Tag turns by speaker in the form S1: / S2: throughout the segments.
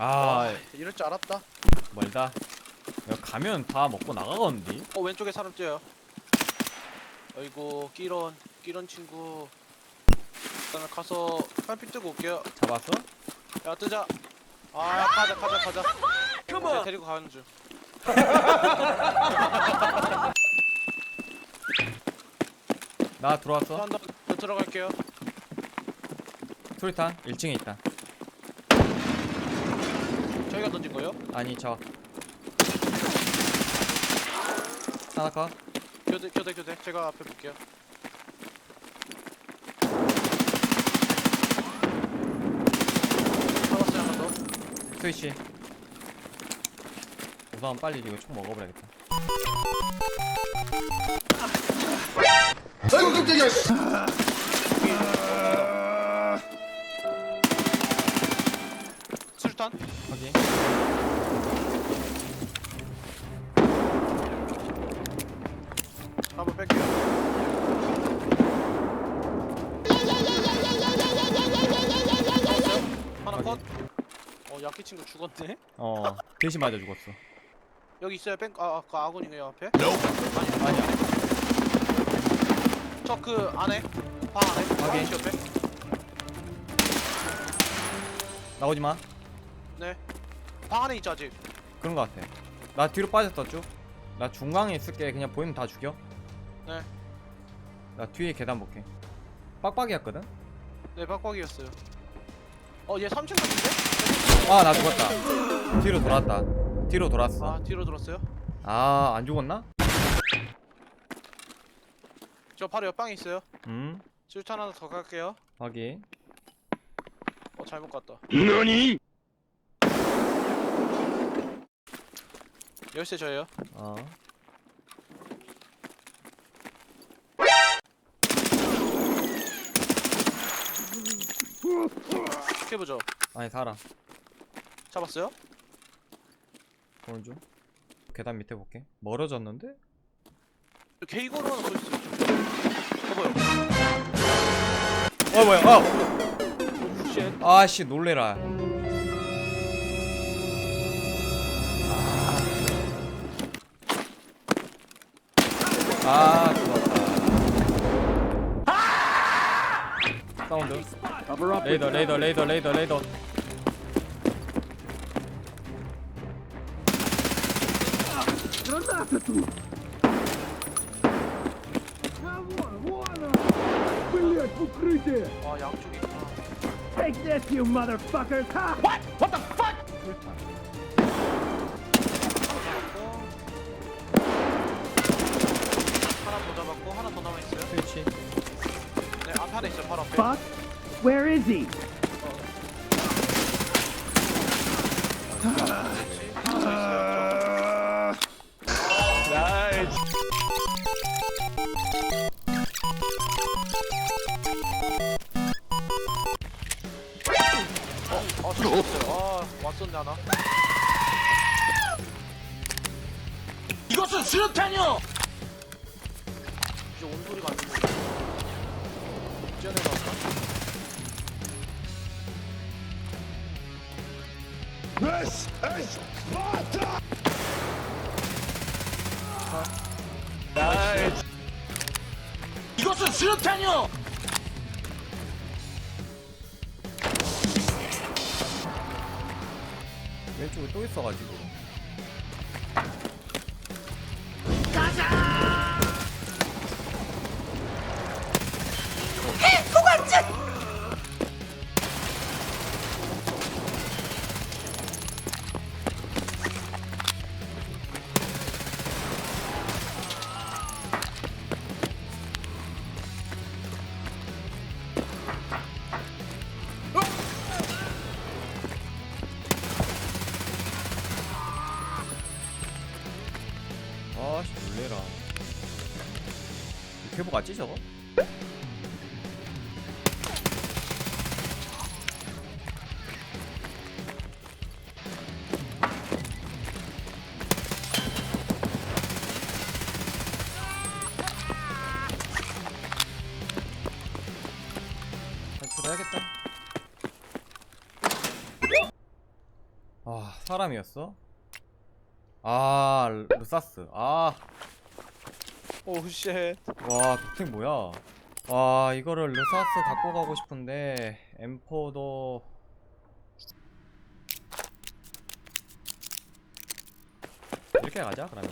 S1: 아
S2: 이럴 줄 알았다.
S1: 멀다 야, 가면 다 먹고 나가겠는데
S2: 어 왼쪽에 사람 뛰어요. 아이고 끼런 끼런 친구. 일단 가서 빨빛 뜨고 올게요.
S1: 잡았어?
S2: 야 뜨자. 아 가자 가자 가자. 내가 데리고 가는 중.
S1: 나 들어왔어
S2: 한번 더 들어갈게요.
S1: 수리탄 1층에 있다
S2: 저희가 던진 거요?
S1: 아니 저 하나 컷
S2: 교대 교대 교대. 제가 앞에 볼게요. 잡았어요 하나 더.
S1: 스위치 우선 빨리 이거 총 먹어버려야겠다
S3: 아이고 깜짝이야 씨.
S2: 술탄.
S1: 확인
S2: 한번 뺄게요. 하나 컷. 어 야키 친구 죽었네.
S1: 어 대신 맞아 죽었어
S2: 여기 있어요. 뺑. 아 아까 아군이네요 앞에.
S1: 아니야
S2: 저 그 안에 방 안에
S1: 확인.
S2: 방 옆에.
S1: 나오지마
S2: 네. 방 안에 있죠 아직.
S1: 그런 거 같아 나 뒤로 빠졌다 쭉 나 중앙에 있을게 그냥 보이면 다 죽여
S2: 네.
S1: 나 뒤에 계단 볼게 빡빡이었거든?
S2: 네 빡빡이었어요. 어얘 3층 같은데?
S1: 아 나 죽었다 뒤로 돌았다 뒤로 돌았어
S2: 아 뒤로 들었어요?
S1: 아 안 죽었나?
S2: 저 바로 옆방에 있어요.
S1: 음
S2: 술탄 하나 더 갈게요.
S1: 확인
S2: 어 잘못 갔다.
S3: 너
S2: 열쇠 저예요.
S1: 어
S2: 해보죠.
S1: 아니 살아
S2: 잡았어요?
S1: 보는 중 계단 밑에 볼게 멀어졌는데?
S2: 하나 더 있어. 어 뭐야?
S1: 어 뭐야
S2: 쉣.
S1: 아씨 놀래라 아 죽었다 사운드 레이더 레이더 레이더 레이더 레이더
S4: Блять, в укрытие!
S2: 아 양쪽에 있구나.
S4: Take this, you motherfuckers! Ha!
S2: 하나 남아 있어요.
S1: 스위치
S2: 네 앞에 하나 있어요. 바로 앞에.
S4: Fuck? Where is he?
S2: 아 죽었어요. 아 왔었네 하나.
S3: 이것은 수류탄이요.
S2: 소리가 안 들려.
S3: Sparta. 이것은 수류탄이요.
S1: 왼쪽에 또 있어가지고 이 회복 맞지 저거? 탈출해야겠다 사람이었어? 아 르사스. 아와
S2: 오우 쉣
S1: 독택 뭐야? 와 이거를 르사스 갖고 가고 싶은데 M4도. 이렇게 가자 그러면.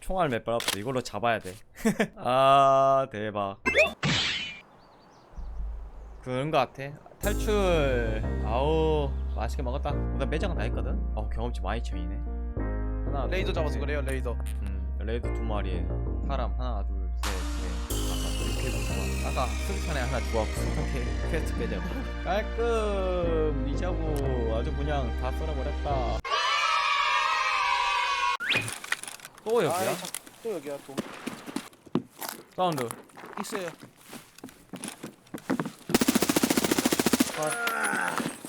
S1: 총알 몇 발 없어. 이걸로 잡아야 돼아 대박. 그런 거 같아. 탈출. 아우 맛있게 먹었다. 나 매장은 다 했거든? 어 경험치 많이 차이네 하나
S2: 레이더
S1: 둘,
S2: 잡았어
S1: 셋.
S2: 그래요 레이더
S1: 음, 레이더 두 마리에 사람 하나 둘셋넷 아까 아까 수류탄에 하나 수류탄 캐- 퀘스트 깨자고 깔끔! 리자고 아주 그냥 다 썰어버렸다. 또 여기야?
S2: 아이, 자- 또 여기야 또.
S1: 사운드.
S5: 있어요.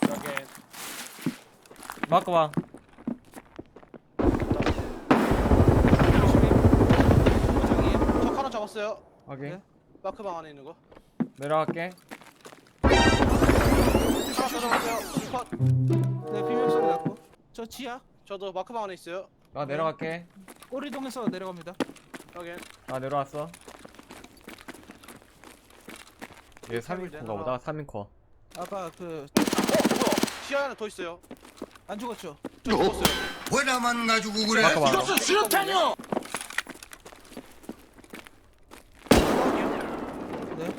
S2: 여기.
S1: 마크방
S2: 적 하나 잡았어요?
S1: 확인.
S5: 네.
S2: 마크방 안에 있는 거?
S1: 내려갈게.
S2: 하나
S5: 네, 비명 소리 났고. 저 지하?
S2: 저도 마크방 안에 있어요.
S1: 나 내려갈게.
S5: 오리동에서 내려갑니다.
S2: 여기
S1: 나 내려왔어. 얘
S2: 사람이
S1: 3인코인가
S2: 되나?
S1: 보다. 3인코.
S5: 아까
S2: 그안어 뭐야 지하 안에 더 있어요.
S5: 죽었죠?
S2: 저 죽었어요
S3: 왜나만 가지고 그래?
S1: 마크방
S2: 수류탄이요
S5: 네.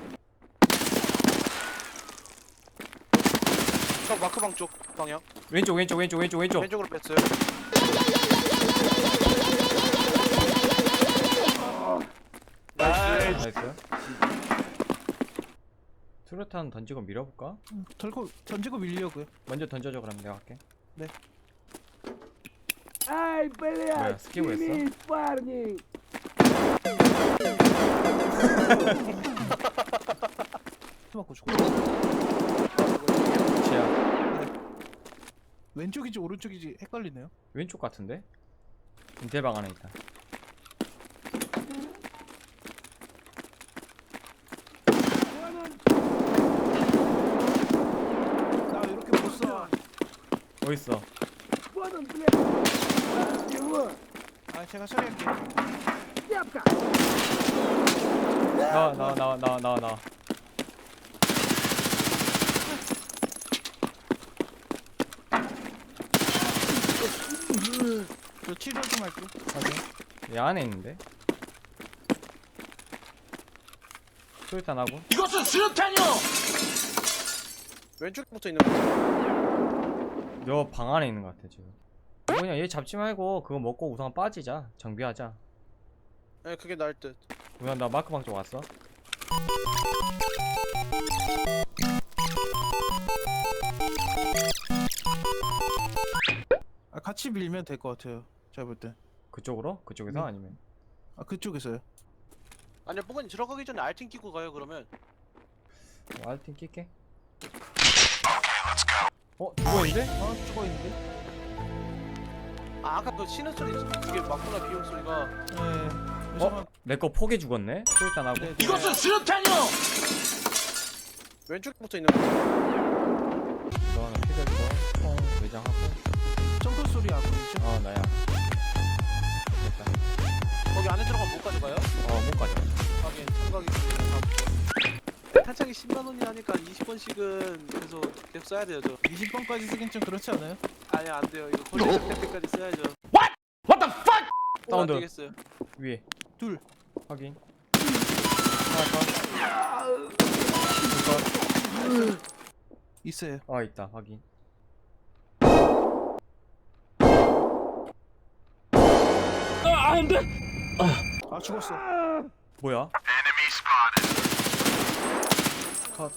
S2: 저 마크방 쪽 방향
S1: 왼쪽 왼쪽 왼쪽 왼쪽 왼쪽
S2: 왼쪽으로 뺐어요 나이스
S1: 나이스 수류탄 던지고 밀어볼까?
S5: 덜고 던지고 밀려고요.
S1: 먼저 던져줘 그럼 내가 할게 ¡Ay, pelea!
S4: Bueno, ¿qué
S5: 스 맞고 죽고.
S1: 위치야
S5: 왼쪽이지 오른쪽이지 헷갈리네요.
S1: 왼쪽 같은데? 인텔방 안에 있다.
S5: 자 이렇게 보스와
S1: 어딨어?
S4: 뭐
S5: 아 제가 처리할게
S1: 나와 나와 나와 나와 나와 나와.
S5: 저 치료 좀 할게요.
S1: 확인. 얘 안에 있는데? 수류탄 하고.
S3: 이것은 수류탄이요!
S2: 붙어 있는
S1: 거너방 안에 있는 것 같아 지금. 뭐 그냥 얘 잡지 말고 그거 먹고 우선 빠지자. 정비하자.
S2: 네, 그게 나을 듯.
S1: 우선 나 마크방 쪽 왔어?
S5: 아 같이 밀면 될 것 같아요. 제가 볼 때.
S1: 그쪽으로? 그쪽에서
S5: 네.
S1: 아니면
S5: 아 그쪽에서요.
S2: 아니요 뽕은 들어가기 전에 알팅 끼고 가요 그러면
S1: 어, 알팀 낄게 어? 죽어 있는데?
S5: 아 죽어 있는데?
S2: 아 아까 그 쉬는 소리 그게 맞구나 비용 소리가
S5: 네.
S1: 어? 내 거 포개 죽었네? 수류탄 하고
S5: 네.
S3: 이것은 수류탄이요!
S2: 왼쪽에 붙어 있는 거
S1: 너 하나 피들고 총 외장하고
S5: 점프 소리 안 보이죠?
S1: 어 나야
S2: 거기 안에 들어가면 못 가져가요?
S1: 어못 가져
S2: 하긴 참가기 탄창이 10만 원이 하니까 20번씩은 계속 계속 써야 돼요 저
S5: 20번까지 쓰긴 좀 그렇지 않아요?
S2: 아니 안 돼요 이거 콜렉션 될 때까지 써야죠
S3: What the fuck?
S2: 안
S1: 사운드.
S2: 되겠어요
S1: 위에
S5: 둘.
S1: 확인 하나
S5: 있어요.
S1: 더. 어 있다 확인
S5: 아 죽었어.
S1: 뭐야? 컷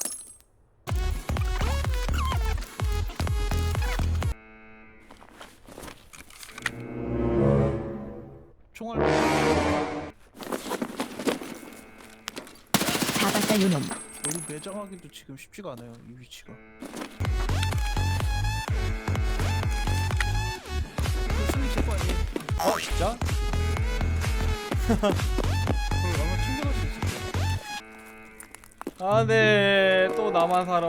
S5: 총알.
S6: 잡았다 요놈
S5: 여기 매장하기도 지금 쉽지가 않아요. 이 위치가. 아니에요?
S1: 어 진짜? 아네. 아, 또 나만 살아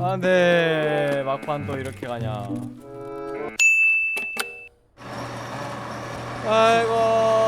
S1: 아네. 막판 또 이렇게 가냐. 아이고.